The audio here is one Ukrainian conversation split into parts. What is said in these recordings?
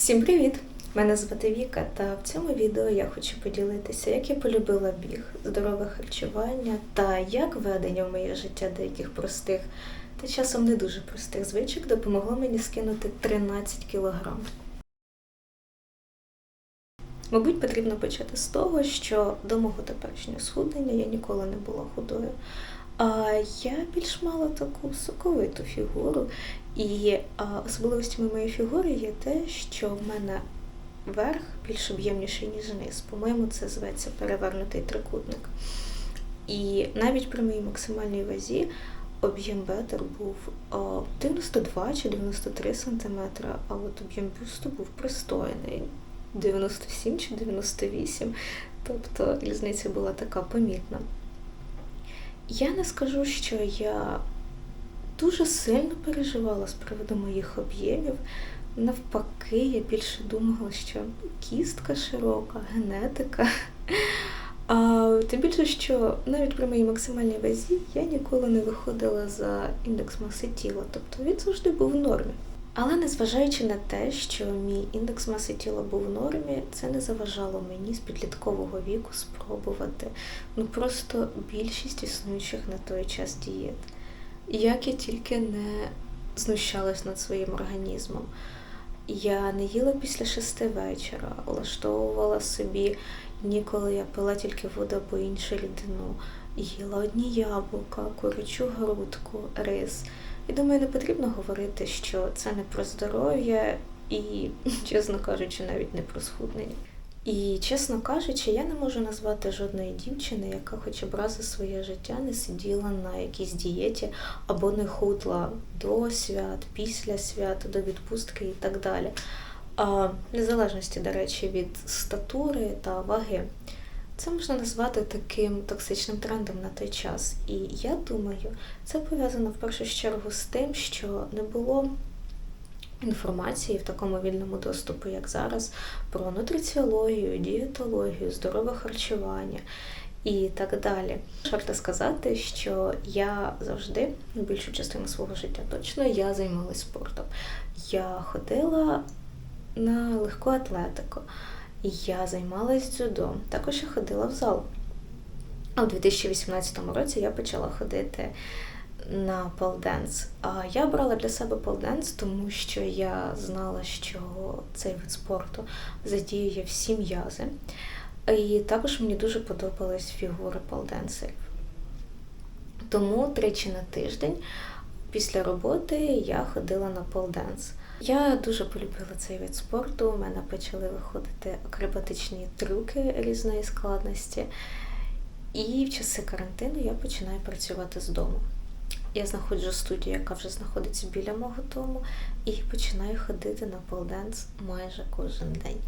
Всім привіт! Мене звати Віка, та в цьому відео я хочу поділитися, як я полюбила біг, здорове харчування та як введення в моє життя деяких простих та часом не дуже простих звичок допомогло мені скинути 13 кілограм. Мабуть, потрібно почати з того, що до мого теперішнього схуднення я ніколи не була худою. А я більш мала таку соковиту фігуру, і особливостями моєї фігури є те, що в мене верх більш об'ємніший, ніж низ. По-моєму, це зветься перевернутий трикутник. І навіть при моїй максимальній вазі об'єм бедер був а, 92 чи 93 сантиметри, а от об'єм бюсту був пристойний 97 чи 98. Тобто різниця була така помітна. Я не скажу, що я дуже сильно переживала з приводу моїх об'ємів. Навпаки, я більше думала, що кістка широка, генетика. А тим більше, що навіть при моїй максимальній вазі я ніколи не виходила за індекс маси тіла, тобто він завжди був в нормі. Але незважаючи на те, що мій індекс маси тіла був в нормі, це не заважало мені з підліткового віку спробувати ну просто більшість існуючих на той час дієт. Як я тільки не знущалась над своїм організмом. Я не їла після шести вечора, влаштовувала собі ніколи я пила тільки воду або іншу рідину, їла одні яблука, курячу грудку, рис. І думаю, не потрібно говорити, що це не про здоров'я і, чесно кажучи, навіть не про схуднення. І, чесно кажучи, я не можу назвати жодної дівчини, яка хоча б раз за своє життя не сиділа на якійсь дієті або не худла до свят, після свят, до відпустки і так далі. А, незалежності, до речі, від статури та ваги. Це можна назвати таким токсичним трендом на той час. І я думаю, це пов'язано в першу чергу з тим, що не було інформації в такому вільному доступу, як зараз, про нутриціологію, дієтологію, здорове харчування і так далі. Варто сказати, що я завжди, більшу частину свого життя точно, я займалася спортом. Я ходила на легку атлетику. Я займалась дзюдо. Також я ходила в зал. А у 2018 році я почала ходити на полденс. А я обрала для себе полденс, тому що я знала, що цей вид спорту задіює всі м'язи. І також мені дуже подобались фігури полденсерів. Тому тричі на тиждень після роботи я ходила на полденс. Я дуже полюбила цей вид спорту. У мене почали виходити акробатичні трюки різної складності. І в часи карантину я починаю працювати з дому. Я знаходжу студію, яка вже знаходиться біля мого дому, і починаю ходити на полденс майже кожен день.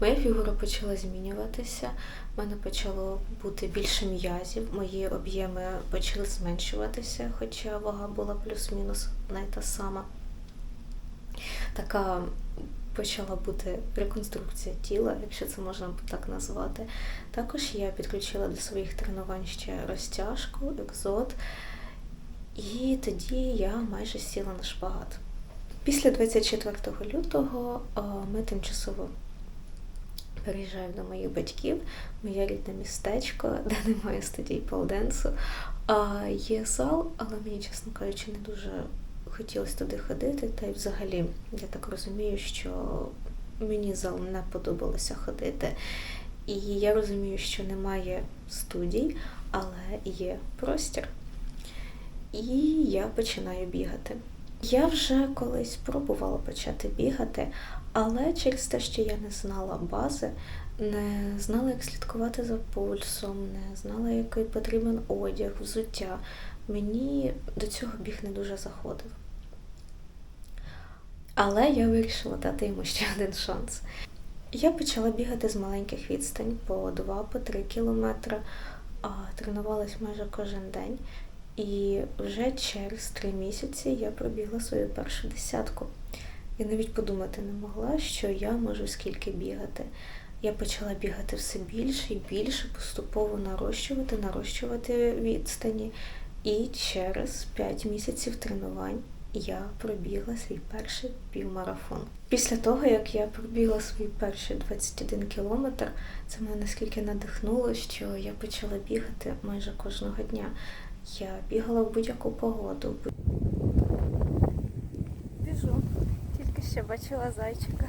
Моя фігура почала змінюватися, в мене почало бути більше м'язів, мої об'єми почали зменшуватися, хоча вага була плюс-мінус одна й та сама. Така почала бути реконструкція тіла, якщо це можна так назвати. Також я підключила до своїх тренувань ще розтяжку, екзот. І тоді я майже сіла на шпагат. Після 24 лютого ми тимчасово переїжджаємо до моїх батьків, моє рідне містечко, де немає студій полденсу. Є зал, але мені, чесно кажучи, не дуже хотілося туди ходити. Та й взагалі, я так розумію, що мені зал не подобалося ходити. І я розумію, що немає студій, але є простір і я починаю бігати. Я вже колись пробувала почати бігати, але через те, що я не знала бази, не знала, як слідкувати за пульсом, не знала, який потрібен одяг, взуття, мені до цього біг не дуже заходив. Але я вирішила дати йому ще один шанс. Я почала бігати з маленьких відстань по 2-3 кілометри, тренувалась майже кожен день. І вже через три місяці я пробігла свою першу десятку. Я навіть подумати не могла, що я можу скільки бігати. Я почала бігати все більше і більше, поступово нарощувати, нарощувати відстані. І через 5 місяців тренувань я пробігла свій перший півмарафон. Після того, як я пробігла свої перші 21 кілометр, це мене наскільки надихнуло, що я почала бігати майже кожного дня. Я бігала в будь-яку погоду. Біжу, тільки що бачила зайчика.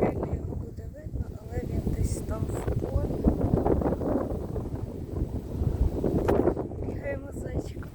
Реально його буде видно, але він десь там в полі. Бігаємо з зайчиком.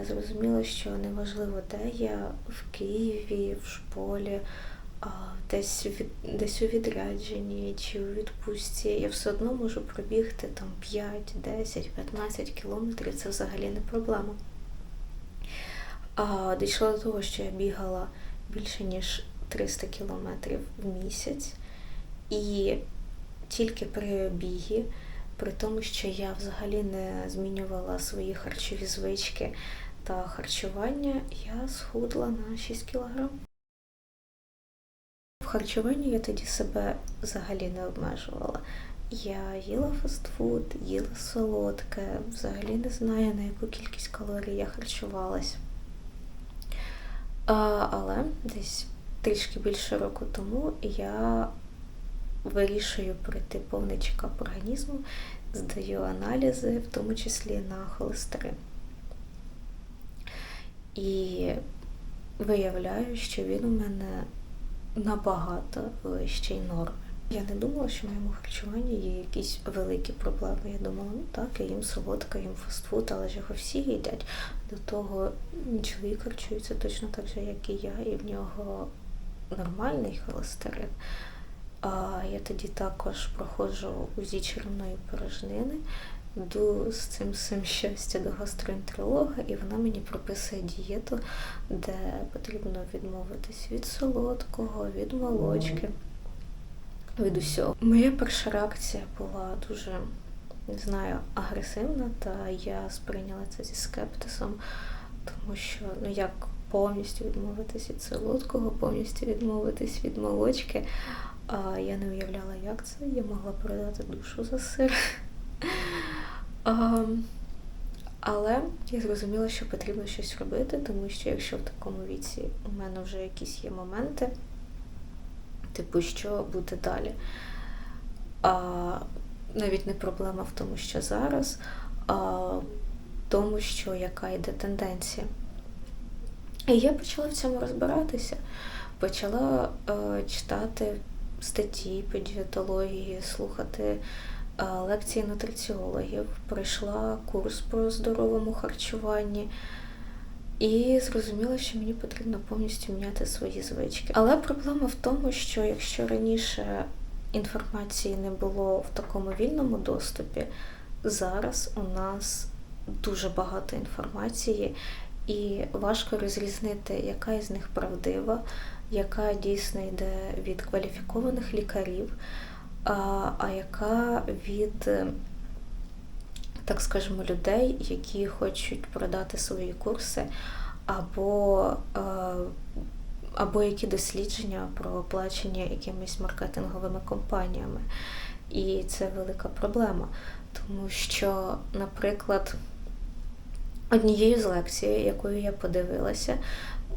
Я зрозуміла, що неважливо, де я в Києві, в школі, десь від десь у відрядженні чи у відпустці, я все одно можу пробігти там 5, 10, 15 кілометрів. Це взагалі не проблема. А дійшло до того, що я бігала більше ніж 300 кілометрів в місяць, і тільки при бігі, при тому, що я взагалі не змінювала свої харчові звички та харчування, я схудла на 6 кілограм. В харчуванні я тоді себе взагалі не обмежувала. Я їла фастфуд, їла солодке, взагалі не знаю, на яку кількість калорій я харчувалась. Але десь трішки більше року тому я вирішую пройти повний чекап організму, здаю аналізи, в тому числі на холестерин. І виявляю, що він у мене набагато вищий норми. Я не думала, що в моєму харчуванні є якісь великі проблеми. Я думала, ну так, я їм солодка, їм фастфуд, але ж його всі їдять. До того чоловік харчується точно так же, як і я, і в нього нормальний холестерин. А я тоді також проходжу УЗІ черевної порожнини, йду з цим всім щастя до гастроентеролога, і вона мені прописує дієту, де потрібно відмовитись від солодкого, від молочки, від усього. Моя перша реакція була дуже, не знаю, агресивна, та я сприйняла це зі скептисом, тому що ну як повністю відмовитись від солодкого, повністю відмовитись від молочки. А я не уявляла, як це. Я могла продати душу за сир. А, але я зрозуміла, що потрібно щось робити, тому що якщо в такому віці у мене вже якісь є моменти, типу, що буде далі. А, Навіть не проблема в тому, що зараз, а в тому, що яка йде тенденція. І я почала в цьому розбиратися, почала е, читати статті по дієтології, слухати лекції нутриціологів, пройшла курс по здоровому харчуванні. І зрозуміла, що мені потрібно повністю міняти свої звички. Але проблема в тому, що якщо раніше інформації не було в такому вільному доступі, зараз у нас дуже багато інформації, і важко розрізнити, яка із них правдива, яка дійсно йде від кваліфікованих лікарів, а, яка від, так скажемо, людей, які хочуть продати свої курси, або або які дослідження про оплачення якимись маркетинговими компаніями. І це велика проблема, тому що, наприклад, однією з лекцій, якою я подивилася,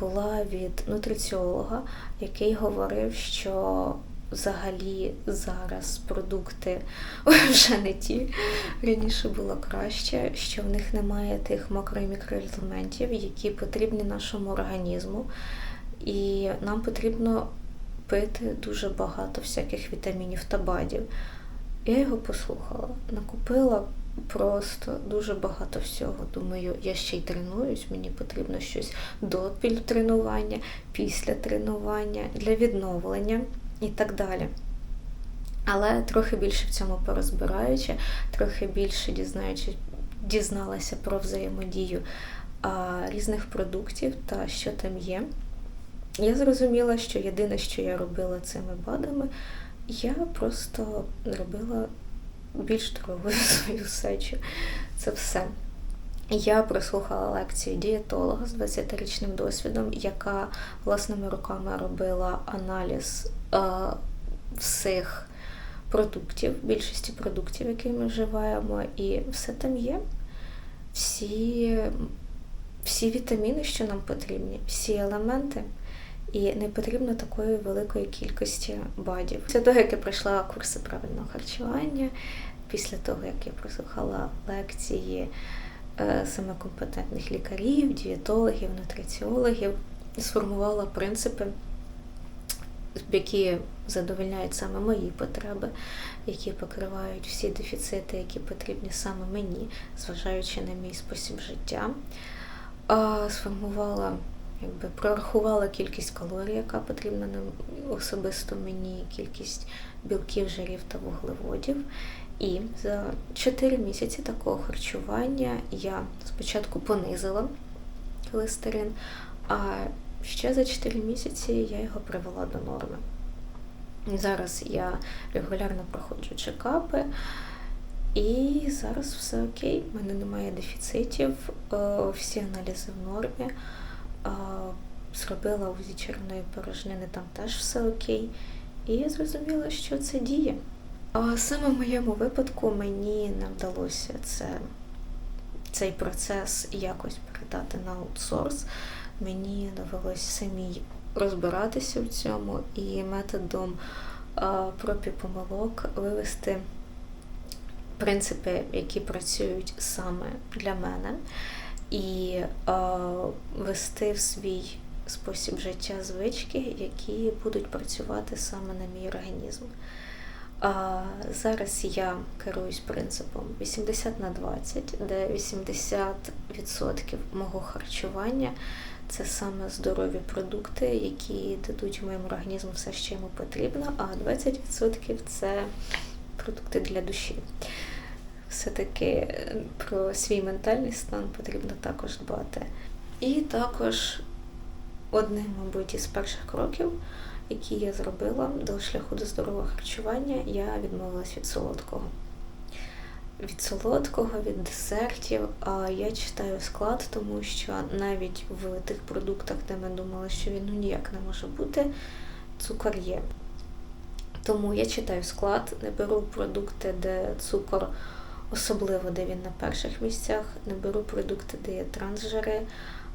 була від нутриціолога, який говорив, що взагалі зараз продукти вже не ті. Раніше було краще, що в них немає тих макро- і мікроелементів, які потрібні нашому організму. І нам потрібно пити дуже багато всяких вітамінів та бадів. Я його послухала, накупила Просто дуже багато всього. Думаю, я ще й тренуюсь, мені потрібно щось до тренування, після тренування, для відновлення і так далі. Але трохи більше в цьому порозбираючи, трохи більше дізнаючи, дізналася про взаємодію а, різних продуктів та що там є. Я зрозуміла, що єдине, що я робила цими БАДами, я просто робила більш здоровою свою сечу. Це все. Я прослухала лекцію дієтолога з 20-річним досвідом, яка власними руками робила аналіз е, всіх продуктів, більшості продуктів, які ми вживаємо, і все там є. всі, всі вітаміни, що нам потрібні, всі елементи. І не потрібно такої великої кількості бадів. Після того, як я пройшла курси правильного харчування, після того, як я прослухала лекції саме компетентних лікарів, дієтологів, нутриціологів, сформувала принципи, які задовольняють саме мої потреби, які покривають всі дефіцити, які потрібні саме мені, зважаючи на мій спосіб життя. Сформувала якби прорахувала кількість калорій, яка потрібна нам особисто мені, кількість білків, жирів та вуглеводів. І за 4 місяці такого харчування я спочатку понизила холестерин, а ще за 4 місяці я його привела до норми. Зараз я регулярно проходжу чекапи, і зараз все окей, в мене немає дефіцитів, е, всі аналізи в нормі зробила УЗІ червоної порожнини, там теж все окей. І я зрозуміла, що це діє. Саме в моєму випадку мені не вдалося це, цей процес якось передати на аутсорс. Мені довелося самій розбиратися в цьому і методом проб і помилок вивести принципи, які працюють саме для мене і вести в свій спосіб життя звички, які будуть працювати саме на мій організм. А Зараз я керуюсь принципом 80 на 20, де 80% мого харчування це саме здорові продукти, які дадуть моєму організму все, що йому потрібно, а 20% це продукти для душі все-таки е, про свій ментальний стан потрібно також дбати. І також одним, мабуть, із перших кроків, які я зробила до шляху до здорового харчування, я відмовилась від солодкого. Від солодкого, від десертів. А я читаю склад, тому що навіть в тих продуктах, де ми думали, що він ну ніяк не може бути, цукор є. Тому я читаю склад, не беру продукти, де цукор особливо де він на перших місцях. Не беру продукти, де є трансжири,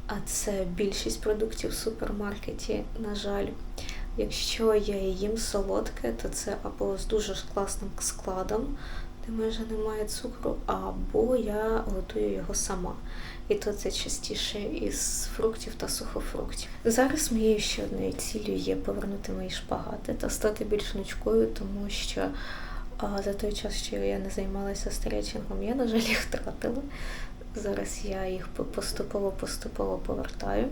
а це більшість продуктів в супермаркеті, на жаль. Якщо я їм солодке, то це або з дуже класним складом, де майже немає цукру, або я готую його сама. І то це частіше із фруктів та сухофруктів. Зараз моєю ще одною цілею є повернути мої шпагати та стати більш нучкою, тому що а за той час, що я не займалася стречингом, я, на жаль, їх втратила. Зараз я їх поступово-поступово повертаю.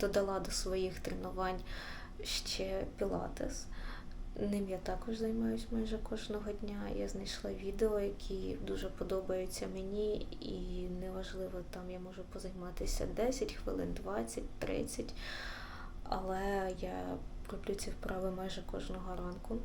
Додала до своїх тренувань ще пілатес. Ним я також займаюся майже кожного дня. Я знайшла відео, які дуже подобаються мені, і неважливо, там я можу позайматися 10 хвилин, 20, 30 але я роблю ці вправи майже кожного ранку.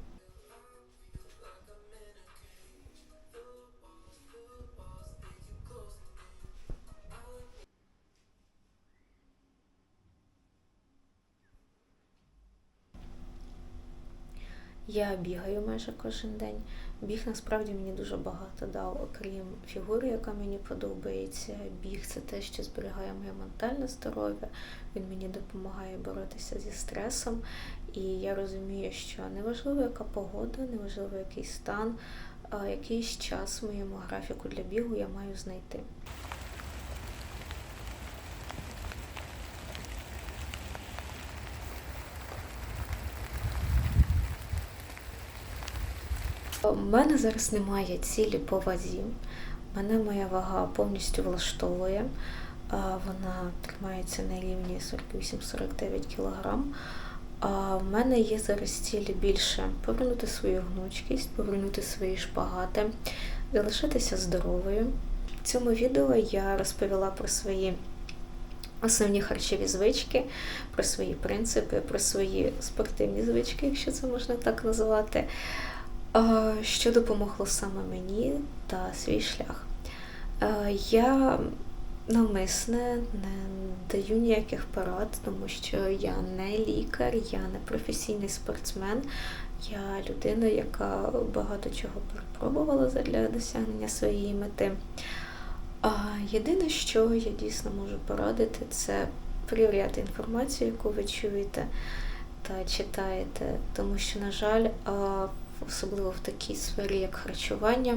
Я бігаю майже кожен день. Біг насправді мені дуже багато дав, окрім фігури, яка мені подобається. Біг це те, що зберігає моє ментальне здоров'я. Він мені допомагає боротися зі стресом. І я розумію, що неважливо, яка погода, неважливо, який стан, якийсь час в моєму графіку для бігу я маю знайти. У мене зараз немає цілі по вазі. Мене моя вага повністю влаштовує. Вона тримається на рівні 48-49 кг. А в мене є зараз цілі більше повернути свою гнучкість, повернути свої шпагати, залишитися здоровою. В цьому відео я розповіла про свої основні харчові звички, про свої принципи, про свої спортивні звички, якщо це можна так назвати що допомогло саме мені та свій шлях. Я навмисне не даю ніяких порад, тому що я не лікар, я не професійний спортсмен. Я людина, яка багато чого перепробувала для досягнення своєї мети. А єдине, що я дійсно можу порадити, це перевіряти інформацію, яку ви чуєте та читаєте, тому що, на жаль, особливо в такій сфері, як харчування,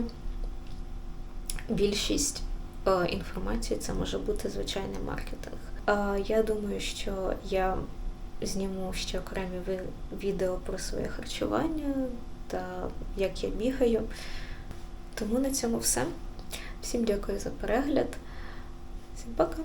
більшість е, інформації це може бути звичайний маркетинг. Я думаю, що я зніму ще окремі відео про своє харчування та як я бігаю. Тому на цьому все. Всім дякую за перегляд. Всім пока!